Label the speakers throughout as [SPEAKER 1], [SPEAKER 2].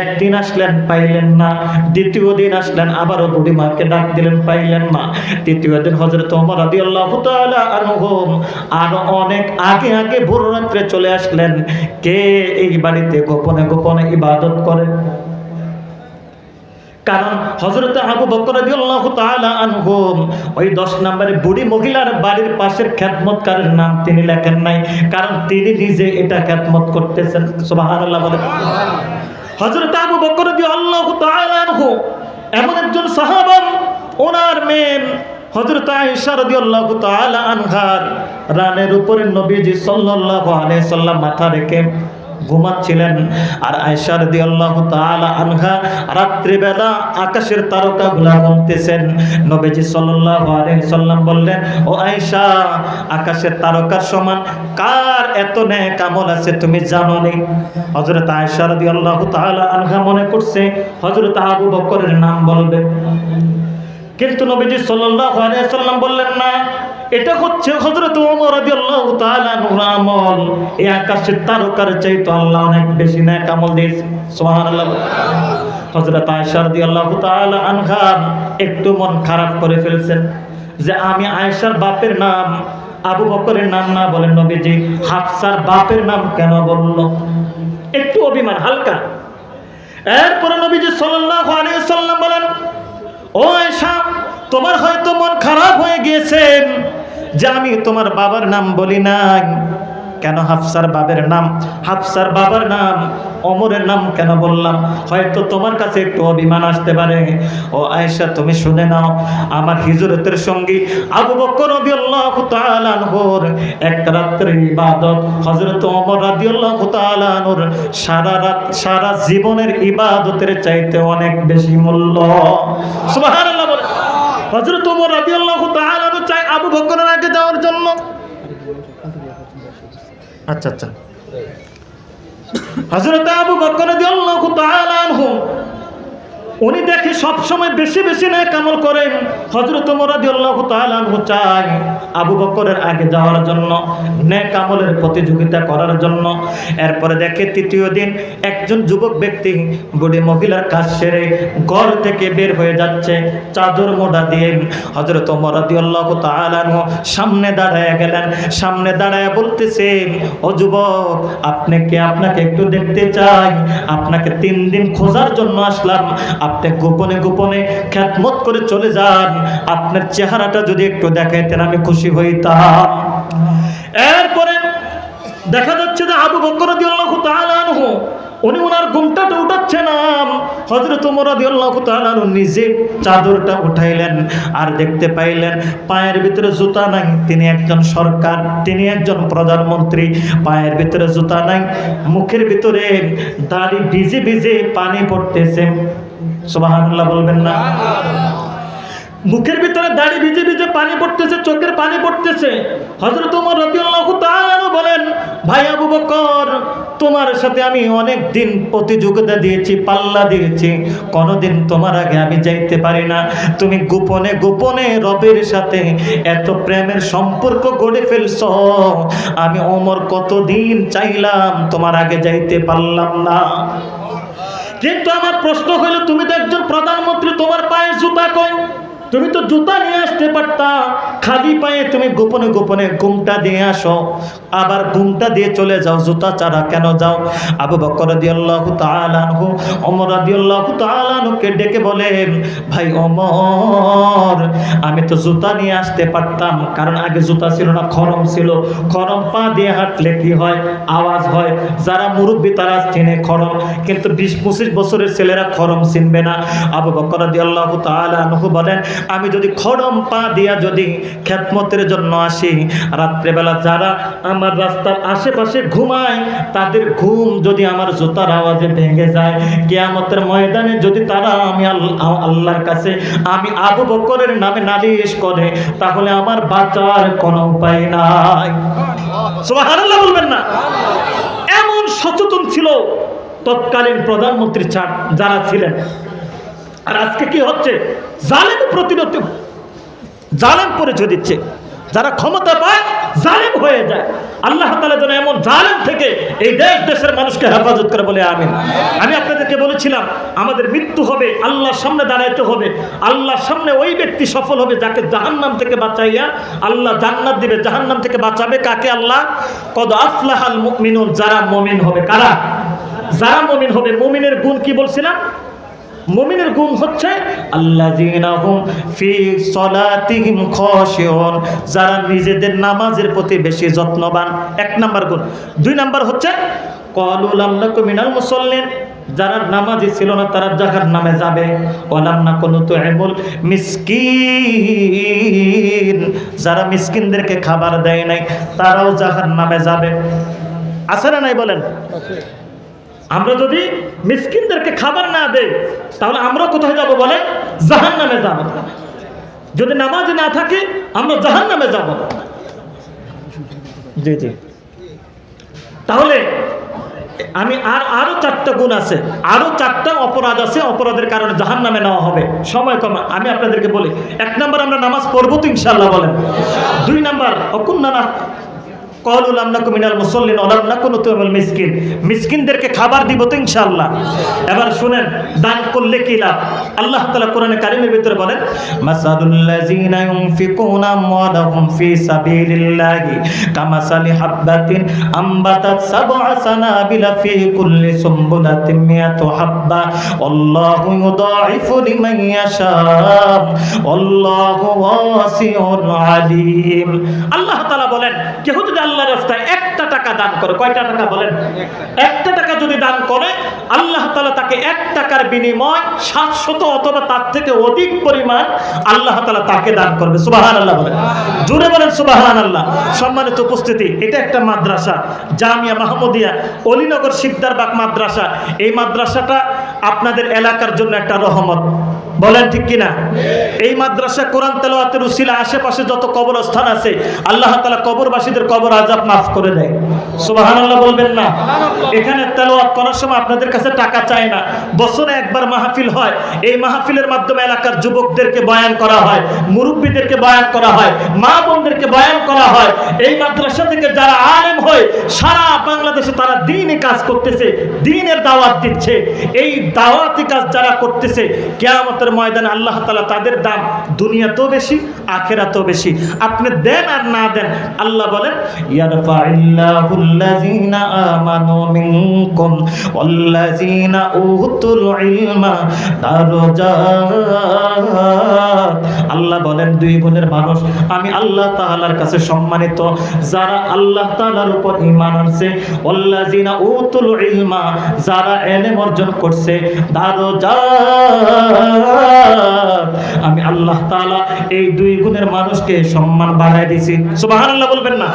[SPEAKER 1] একদিন আসলেন পাইলেন না, দ্বিতীয় দিন আসলেন, আবারও বুড়িমাকে ডাক দিলেন, পাইলেন না। তৃতীয় দিন হজরত ওমর তাআলা আনহুম আরও অনেক আগে আগে ভোর রাত্রে চলে আসলেন। কে এই বাড়িতে গোপনে গোপনে ইবাদত করে? কারণ হজরত আবু বকর ওই 10 নম্বরে বুড়ি মহিলার বাড়ির পাশের খ্যাতমতকারের নাম তিনি লেখেন নাই। কারণ তিনি নিজে এটা খ্যাতমত করতেছেন। সুবহানাল্লাহ হজরত আবু বকর আল্লাহ এমন একজন সাহাবান ওনার মেয়ে হজরত আয়েশা রাদিয়াল্লাহু তাআলা আনহার রানের উপরে নবীজি সাল্লাল্লাহু আলাইহি সাল্লাম মাথা রেখে ঘুমাচ্ছিলেন। আর আয়েশা রাদিয়াল্লাহু তাআলা আনহা রাত্রিবেলা আকাশের তারকাগুলা গুনতেছেন নবীজি সাল্লাম বললেন, ও আয়েশা, আকাশের তারকার সমান কার এত নেক কামল আছে তুমি জানো নি হযরত আয়েশা রাদিয়াল্লাহু তাআলা আনহা মনে করছে, হযরত আবু বকরের নাম বলবে। কিন্তু নবীজি সাল্লাম বললেন, না এটা হচ্ছে হযরত ওমর রাদিয়াল্লাহু তাআলা আমল। এই আকাশের তারকার চাইতে আল্লাহ অনেক বেশি নেক আমল দিয়েছে। সুবহানাল্লাহ। হযরত আয়েশা রাদিয়াল্লাহু তাআলা আনহা একটু মন খারাপ করে ফেলছেন যে আমি আয়েশার বাপের নাম, আবু বকরের নাম না বলেন নবীজি হাফসার বাপের নাম কেন বলল? একটু অভিমান, হালকা। এরপরে নবীজি সাল্লাল্লাহু আলাইহি সাল্লাম বলেন, ও আয়েশা, তোমার হয়তো মন খারাপ হয়ে গিয়েছে। যে আমি তোমার বাবার নাম বলি নাই। কেন হাফসার বাবের নাম? হাফসার বাবার নাম, অমরের নাম কেন বললাম? হয়তো তোমার কাছে একটু অভিমান আসতে পারে। ও আয়েশা, তুমি শুনে নাও, আমার হিজরতের সঙ্গী আবু বকর রাদিয়াল্লাহু তাআলা আনহুর এক রাত্রির ইবাদত, হযরত ওমর রাদিয়াল্লাহু তাআলা আনহুর সারা রাত, সারা জীবনের ইবাদতের চাইতে অনেক বেশি মূল্য। সুবহানাল্লাহ বলে হযরত ওমর রাদিয়াল্লাহু তাআলা চাই আবু বকরের আগে যাওয়ার জন্য। আচ্ছা আচ্ছা। হজরত আবু বকর রাদিয়াল্লাহু তাআলা আনহু উনি দেখে সব সময় বেশি বেশি নেক আমল করেন। তাআলা চায় আবু বকরের আগে যাওয়ার জন্য, নেক আমলের প্রতিযোগিতা করার জন্য। এরপরে দেখে তৃতীয় দিন একজন যুবক ব্যক্তি বুড়ি মহিলার কাজ সেরে ঘর থেকে বের হয়ে যাচ্ছে, চাদর মোড়া দিয়ে। হযরত ওমর রাদিয়াল্লাহু তাআলা সামনে দাঁড়ায় গেলেন। সামনে দাঁড়ায় বলতেছেন ও যুবক, আপনি কে আপনাকে একটু দেখতে চাই? আপনাকে তিন দিন খোঁজার জন্য আসলাম। আপনি গোপনে গোপনে খ্যাতমত করে চলে যান। আপনার চেহারাটা যদি একটু দেখাইতেন আমি খুশি হইতাম। এরপরে দেখা যাচ্ছে যে আবু বকর রাদিয়াল্লাহু তাআলা আনহু, উনি ওনার ঘুমটাটা উঠাচ্ছে না হজরত আনহু নিজে চাদরটা উঠাইলেন আর দেখতে পাইলেন পায়ের ভিতরে জুতা নাই। তিনি একজন সরকার, তিনি একজন প্রধানমন্ত্রী। পায়ের ভিতরে জুতা নাই, মুখের ভিতরে দাড়ি ভিজে ভিজে পানি পড়তেছে। সুবহানাল্লাহ বলবেন না। মুখের ভিতরে দাড়ি ভিজে ভিজে পানি পড়তেছে চোখের পানি পড়তেছে। হযরত ওমর রাদিয়াল্লাহু তাআলা বলেন ভাই আবু বকর তোমার সাথে আমি অনেক দিন প্রতিযোগিতা দিয়েছি পাল্লা দিয়েছি। কোনোদিন তোমার আগে আমি যাইতে পারি না। তুমি গোপনে গোপনে রবের সাথে এত প্রেমের সম্পর্ক গড়ে ফেলছো। আমি ওমর কতদিন চাইলাম তোমার আগে যাইতে পারলাম না। কিন্তু আমার প্রশ্ন হইল তুমি তো একজন প্রধানমন্ত্রী তোমার পায়ের জুতা কই? তুমি তো জুতা নিয়ে আসতে পারতা। খালি পায়ে তুমি গোপনে গোপনে ঘুমটা দিয়ে আসো। আবার ঘুমটা দিয়ে চলে যাও, জুতা ছাড়া কেন যাও? আবু বকর আনহু, ওমর রাদিয়াল্লাহু তাআলা আনহুকে ডেকে বলেন, ভাই ওমর, আমি তো জুতা নিয়ে আসতে পারতাম, কারণ আগে জুতা ছিল না, খরম ছিল। খরম পা দিয়ে হাঁটলে কি হয়? আওয়াজ হয়। যারা মুরব্বী, তারা চেনে খরম। কিন্তু বিশ পঁচিশ বছরের ছেলেরা খরম চিনবে না। আবু বকর রাদিয়াল্লাহু তাআলা আনহু বলেন আমি যদি খড়ম পা দিয়া যদি খ্যাতমতের জন্য আসি, রাত্রেবেলা যারা আমার রাস্তার আশেপাশে ঘুমায়, তাদের ঘুম যদি আমার জুতার আওয়াজে ভেঙে যায়, কেয়ামতের ময়দানে যদি তারা আমি আল- আল্লাহর কাছে আমি আবু বকরের নামে নালিশ করে, তাহলে আমার বাঁচার কোনো উপায় নাই। বলবেন না। এমন সচেতন ছিল তৎকালীন প্রধানমন্ত্রী যারা ছিলেন। আর আজকে কি হচ্ছে? জালেম প্রতিরোধ জালেম পরিচয় দিচ্ছে। যারা ক্ষমতা পায়, জালেম হয়ে যায়। আল্লাহ তালা যেন এমন জালেম থেকে এই দেশ, দেশের মানুষকে হেফাজত করে বলে আমিন। আমি আপনাদেরকে বলেছিলাম, আমাদের মৃত্যু হবে, আল্লাহর সামনে দাঁড়াইতে হবে। আল্লাহর সামনে ওই ব্যক্তি সফল হবে যাকে জাহান্নাম থেকে বাঁচাইয়া আল্লাহ জান্নাত দিবে। জাহান্নাম থেকে বাঁচাবে কাকে আল্লাহ? কদ আফলাহাল মুমিনুন, যারা মমিন হবে। কারা? যারা মমিন হবে। মমিনের গুণ কি বলছিলাম? মুমিনের গুণ হচ্ছে যারা নিজেদের নামাজের প্রতি বেশি যত্নবান। এক নাম্বার গুণ। দুই নাম্বার হচ্ছে লাম নাকু মিনাল মুসাল্লিন, যারা নামাজি ছিল না, তারা জাহার নামে যাবে। না কোনো তো এমুল মিসকিন, যারা মিসকিনদেরকে খাবার দেয় নাই, তারাও জাহার নামে যাবে। আছে না নাই বলেন? আমরা যদি মিসকিনদেরকে খাবার না দেই, তাহলে আমরা কোথায় যাব বলে জাহান নামে যাব। যদি নামাজ না থাকে, আমরা জাহান নামে যাব। জি জি। তাহলে আমি আর, আরও চারটা গুণ আছে। আরও চারটা অপরাধ আছে, অপরাধের কারণে জাহান নামে নেওয়া হবে। সময় কম, আমি আপনাদেরকে বলি, এক নাম্বার আমরা নামাজ পড়ব তো ইনশাল্লাহ বলেন। দুই নাম্বার, অকুন্না না কলুল আমনাকু মিনাল মুসল্লিন ওলাম নাকুনু তুমুল মিসকিন মিসকিনদেরকে খাবার দিব তো ইনশাআল্লাহ। এবার শুনেন, দান করলে কি লাভ? আল্লাহ তাআলা কোরআনে কারিমের ভিতরে বলেন, মাসালুল লাযিনা ইউনফিকুনা আমওয়ালাহুম ফি সাবিলিল্লাহি কামাসালি হাববাতিন আমবাতাত সাবআ সানাবিলা ফি কুল্লি সুমবুলাতিন মিয়াতু হাব্বা। আল্লাহু ইউদাইফু লিমান ইয়াশা। আল্লাহু ওয়াসিউন আলিম। আল্লাহ তাআলা বলেন কেউ যদি আল্লাহর রাস্তায় একটা টাকা দান করে। কয়টা টাকা বলেন? একটা টাকা যদি দান করে, আল্লাহ তাআলা তাকে এক টাকার বিনিময় সাতশত অথবা তার থেকে অধিক পরিমাণ আল্লাহ তাআলা তাকে দান করবে। সুবাহান আল্লাহ বলেন। জোরে বলেন সুবাহান আল্লাহ সম্মানিত উপস্থিতি, এটা একটা মাদ্রাসা, জামিয়া মাহমুদিয়া, অলিনগর শিকদারবাগ মাদ্রাসা। এই মাদ্রাসাটা আপনাদের এলাকার জন্য একটা রহমত। বলেন ঠিক কিনা? এই মাদ্রাসা কোরআন তেলাওয়াতের উসিলা আশেপাশে যত কবরস্থান আছে, আল্লাহ তাআলা কবরবাসীদের কবর আজাব মাফ করে দেয়। সুবহানাল্লাহ বলবেন না? এখানে তেলাওয়াত করার সময় আপনাদের কাছে টাকা চায় না। বছরে একবার মাহফিল হয়। এই মাহফিলের মাধ্যমে এলাকার যুবকদেরকে বয়ান করা হয়, মুরব্বীদেরকে বয়ান করা হয়, মা বোনদেরকে বয়ান করা হয়। এই মাদ্রাসা থেকে যারা আলেম হয়, সারা বাংলাদেশে তারা দিনই কাজ করতেছে, দিনের দাওয়াত দিচ্ছে। এই দাওয়াতি কাজ যারা করতেছে, কেয়ামতের ময়দানে আল্লাহ তাআলা তাদের দাম দুনিয়াতেও বেশি, আখেরাতেও বেশি। আপনি দেন আর না দেন, আল্লাহ বলেন আল্লাহ বলেন, দুই গুণের মানুষ। আমি আল্লাহ তাআলার কাছে সম্মানিত। যারা আল্লাহ তাআলার উপর ইমান আনছে, ওয়াল্লাযীনা উতুল ইলমা, যারা ইলম অর্জন করছে, দারাজাত। আমি আল্লাহ তাআলা এই দুই গুণের মানুষকে সম্মান বাড়ায় দিয়েছি। সুবহানাল্লাহ বলবেন না?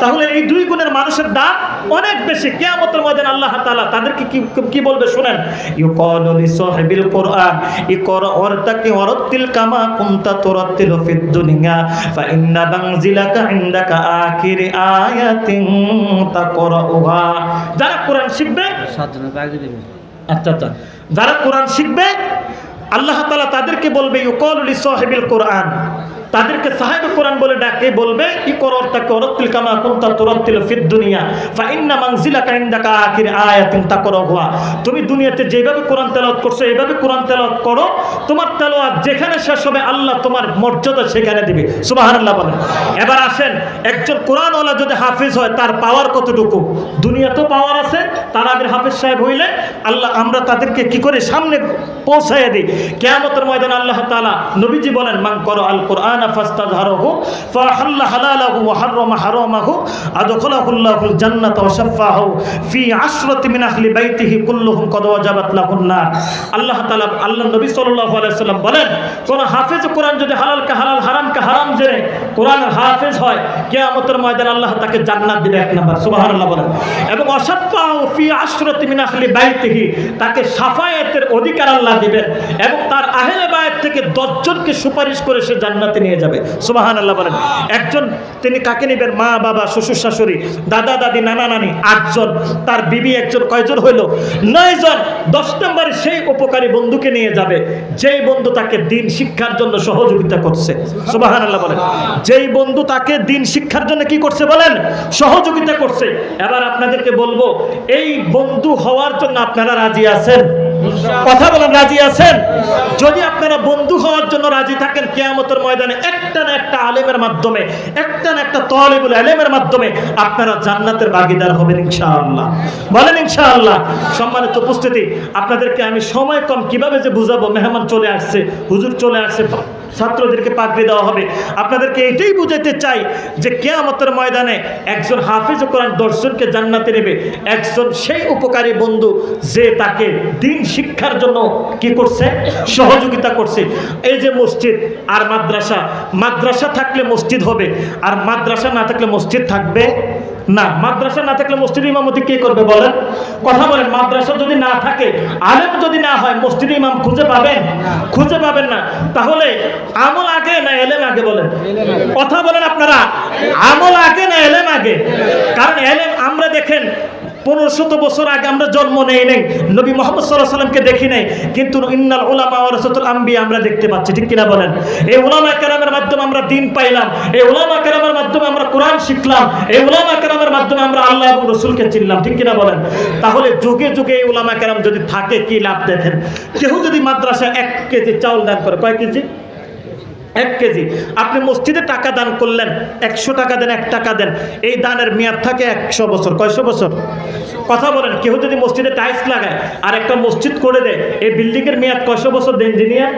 [SPEAKER 1] তাহলে এই দুই গুণের মানুষের দাম অনেক বেশি। কিয়ামতের ময়দানে আল্লাহ তাআলা তাদেরকে কি কি বলবে শুনেন? ইউকালু লিসাহিবিল কুরআন ইকরা ওয়ারতাকি ওয়ারাত্তিল কামা কুনতা তুরাত্তিলু ফিদ দুনিয়া ফা ইন্না বানজিলাকা ইনদাকা আখির আয়াতিন তাকরাউহা। যারা কোরআন শিখবে
[SPEAKER 2] সাতজনের ব্যাগ দিবে।
[SPEAKER 1] আচ্ছা আচ্ছা। যারা কোরআন শিখবে আল্লাহ তালা তাদেরকে বলবে ইউকল সাহেবিল কুরআন। তাদেরকে সাহেব কোরআন বলে ডাকে, বলবে ই করর তাকে অরত্তিল কামা কুনতা তুরাত্তিল ফিদ দুনিয়া ফা ইন্না মানজিলাকা ইনদাকা আখির আয়াতিন তাকরাহুয়া তুমি দুনিয়াতে যেভাবে কোরআন তেলাওয়াত করছ এইভাবে কোরআন তেলাওয়াত করো, তোমার তেলাওয়াত যেখানে শেষ হবে, আল্লাহ তোমার মর্যাদা সেখানে দিবে। সুবহানাল্লাহ বলেন। এবার আসেন, একজন কোরআনওয়ালা যদি হাফিজ হয়, তার পাওয়ার কতটুকু? দুনিয়াতেও পাওয়ার আছে, তার আগের হাফিজ সাহেব হইলে আল্লাহ, আমরা তাদেরকে কি করে সামনে পৌঁছাইয়া দিই? কেয়ামতের ময়দানে আল্লাহ তাআলা নবীজি বলেন, মান করো আল কোরআন নার। আল্লাহ নবী সাল্লাম বলেন কোন হাফেজ কোরআন যদি হালালকে হালাল হারামকে হারাম জেনে কোরআনের হাফেজ হয়, কিয়ামতের ময়দান আল্লাহ তাকে জান্নাত দিবে এক নাম্বার, সুবহানাল্লাহ বলেন। এবং ফি আশরাতি মিন আহলি বাইতিহি, তাকে সাফায়াতের অধিকার আল্লাহ দিবেন এবং তার আহলে বাইত থেকে দশজনকে সুপারিশ করে সে জান্নাতে নিয়ে যাবে সুবাহান আল্লাহ বলেন। একজন, তিনি কাকে নেবেন? মা, বাবা, শ্বশুর, শাশুড়ি, দাদা, দাদি, নানা, নানি, আটজন, তার বিবি একজন, কয়জন হইল? নয়জন, দশ নম্বরে সেই উপকারী বন্ধুকে নিয়ে যাবে, যেই বন্ধু তাকে দিন শিক্ষার জন্য সহযোগিতা করছে সুবাহান আল্লাহ বলেন। যেই বন্ধু তাকে দিন শিক্ষার জন্য কি করছে বলেন? সহযোগিতা করছে। এবার আপনাদেরকে বলব, এই বন্ধু হওয়ার জন্য আপনারা রাজি আছেন? কথা বলেন, রাজি আছেন? যদি আপনারা বন্ধু হওয়ার জন্য রাজি থাকেন, কেয়ামতের ময়দানে একটা না একটা আলেমের মাধ্যমে, একটা না একটা তলেবুল আলেমের মাধ্যমে আপনারা জান্নাতের ভাগিদার হবেন ইনশাআল্লাহ। বলেন ইনশাআল্লাহ। সম্মানিত উপস্থিতি, আপনাদেরকে আমি সময় কম, কীভাবে যে বুঝাবো? মেহমান চলে আসছে, হুজুর চলে আসছে। ছাত্রদেরকে পাগড়ি দেওয়া হবে। আপনাদেরকে এটাই বুঝাতে চাই যে কেয়ামতের ময়দানে একজন হাফিজ কোরআন দর্শনকে জান্নাতে নেবে। একজন সেই উপকারী বন্ধু যে তাকে দিন শিক্ষার জন্য কি করছে? সহযোগিতা করছে। এই যে মসজিদ আর মাদ্রাসা মাদ্রাসা থাকলে মসজিদ হবে, আর মাদ্রাসা না থাকলে মসজিদ থাকবে না, মাদ্রাসা না থাকলে মসজিদ ইমামতি কে করবে বলেন? কথা বলেন, মাদ্রাসা যদি না থাকে, আলেম যদি না হয় মসজিদ ইমাম খুঁজে পাবেন? খুঁজে পাবেন না। তাহলে আমল আগে না এলেম আগে বলেন? কথা বলেন আপনারা। আমল আগে না এলেম আগে? কারণ এলেম আমরা দেখেন পনেরো শত বছর আগে আমরা জন্ম নেই নেই। নবী মোহাম্মদ সাল্লাহ সাল্লামকে দেখি নাই। কিন্তু ইন্নাল ওলামা ওরসতুল আম্বি আমরা দেখতে পাচ্ছি, ঠিক কিনা বলেন? এই ওলামা কেরামের মাধ্যমে আমরা দিন পাইলাম, এই ওলামা কেরামের মাধ্যমে আমরা কোরআন শিখলাম, এই ওলামা কেরামের মাধ্যমে আমরা আল্লাহ এবং রসুলকে চিনলাম, ঠিক কিনা বলেন? তাহলে যুগে যুগে এই ওলামা কেরাম যদি থাকে, কি লাভ দেখেন? কেউ যদি মাদ্রাসা এক কেজি চাউল দান করে, কয় কেজি? এক কেজি। আপনি মসজিদে টাকা দান করলেন একশো টাকা দেন এক টাকা দেন এই দানের মেয়াদ থাকে একশো বছর। কয়শো বছর? কথা বলেন কেউ যদি মসজিদে টাইলস লাগায় আর একটা মসজিদ করে দেয় এই বিল্ডিং এর মেয়াদ কয়শো বছর দেয় ইঞ্জিনিয়ার?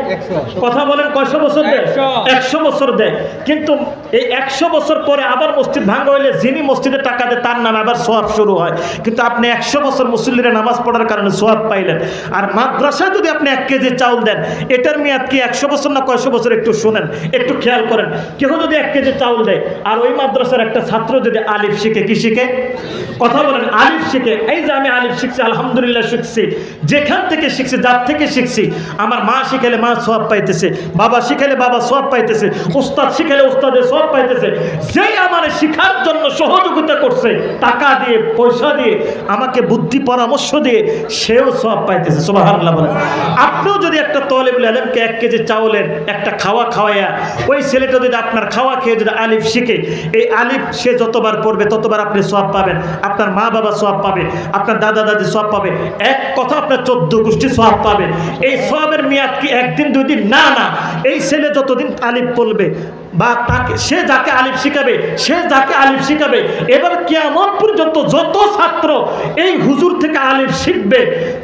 [SPEAKER 1] কথা বলেন কয়শো বছর দেয়
[SPEAKER 2] একশো।
[SPEAKER 1] একশো বছর দেয়। কিন্তু এই একশো বছর পরে আবার মসজিদ ভাঙা হইলে যিনি মসজিদে টাকা দেয় তার নামে আবার সোয়াব শুরু হয়। কিন্তু আপনি একশো বছর মুসল্লিরা নামাজ পড়ার কারণে সোয়াব পাইলেন। আর মাদ্রাসায় যদি আপনি এক কেজি চাউল দেন এটার মেয়াদ কি একশো বছর না কয়শো বছর? একটু শোনেন। একটু খেয়াল করেন। কেউ যদি এক কেজি চাউল দেয়, আর ওই মাদ্রাসার একটা ছাত্র যদি আলিফ শিখে, কি শিখে? কথা বলেন, আলিফ শিখে। এই যে আমি আলিফ শিখছি, আলহামদুলিল্লাহ শিখছি। যেখান থেকে শিখছি, যার থেকে শিখছি, আমার মা শিখালে মা সব পাইতেছে, বাবা শিখালে বাবা সব পাইতেছে, উস্তাদ শিখালে উস্তাদের সব পাইতেছে। যেই আমার শিখার জন্য সহযোগিতা করছে, টাকা দিয়ে, পয়সা দিয়ে, আমাকে বুদ্ধি পরামর্শ দিয়ে, সেও সব পাইতেছে। সুবহানাল্লাহ আপনিও যদি একটা তলেবুল আলমকে এক কেজি চাউলের একটা খাওয়া খাওয়া খাওয়াইয়া, ওই ছেলেটা যদি আপনার খাওয়া খেয়ে যদি আলিফ শিখে, এই আলিফ সে যতবার পড়বে, ততবার আপনি সব পাবেন। আপনার মা বাবা সব পাবে, আপনার দাদা দাদি সব পাবে। এক কথা আপনার চোদ্দ গোষ্ঠী সব পাবে। এই সবের মেয়াদ কি একদিন, দুই দিন? না না। এই ছেলে যতদিন আলিফ পড়বে বা তাকে, সে যাকে আলিফ শিখাবে, সে যাকে আলিফ শিখাবে, এবার কেমন পর্যন্ত যত ছাত্র এই হুজুর থেকে আলিফ শিখবে,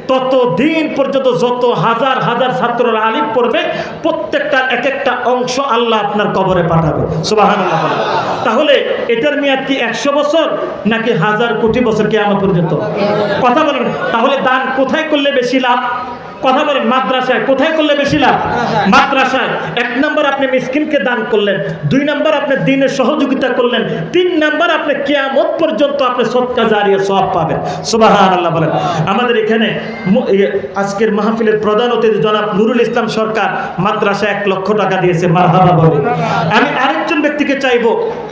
[SPEAKER 1] তত দিন পর্যন্ত যত হাজার হাজার ছাত্ররা আলিফ পড়বে, প্রত্যেকটার এক একটা অংশ আল্লাহ আপনার কবরে পাঠাবে। সুবাহান তাহলে এটার মেয়াদ কি একশো বছর, নাকি হাজার কোটি বছর কি আমার পর্যন্ত? কথা বলেন। তাহলে দান কোথায় করলে বেশি লাভ? কথা বলেন মাদ্রাসায় কোথায় করলে বেশি লাভ? মাদ্রাসায়। এক নম্বর আপনি মিসকিনকে দান করলেন দুই নম্বর আপনি দিনের সহযোগিতা করলেন তিন নম্বর আপনি কেয়ামত পর্যন্ত আপনি সৎকা জারিয়ে সব পাবেন। সুবাহান আল্লাহ বলেন। আমাদের এখানে আজকের মাহফিলের প্রধান অতিথি জনাব নুরুল ইসলাম সরকার মাদ্রাসা এক লক্ষ টাকা দিয়েছে মারহাবা বলে। আমি আরেকজন ব্যক্তিকে চাইব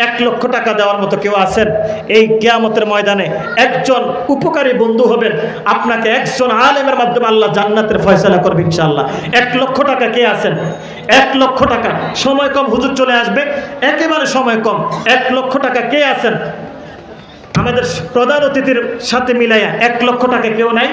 [SPEAKER 1] এক লক্ষ টাকা দেওয়ার মতো কেউ আছেন? এই কেয়ামতের ময়দানে একজন উপকারী বন্ধু হবেন। আপনাকে একজন আলেমের মাধ্যমে আল্লাহ জান্নাতের ফয়সালা করবে ইনশাল্লাহ এক লক্ষ টাকা কে আছেন? এক লক্ষ টাকা। সময় কম, হুজুর চলে আসবে। একেবারে সময় কম। এক লক্ষ টাকা কে আছেন? আমাদের প্রধান অতিথির সাথে মিলাইয়া এক লক্ষ টাকা কেউ নাই?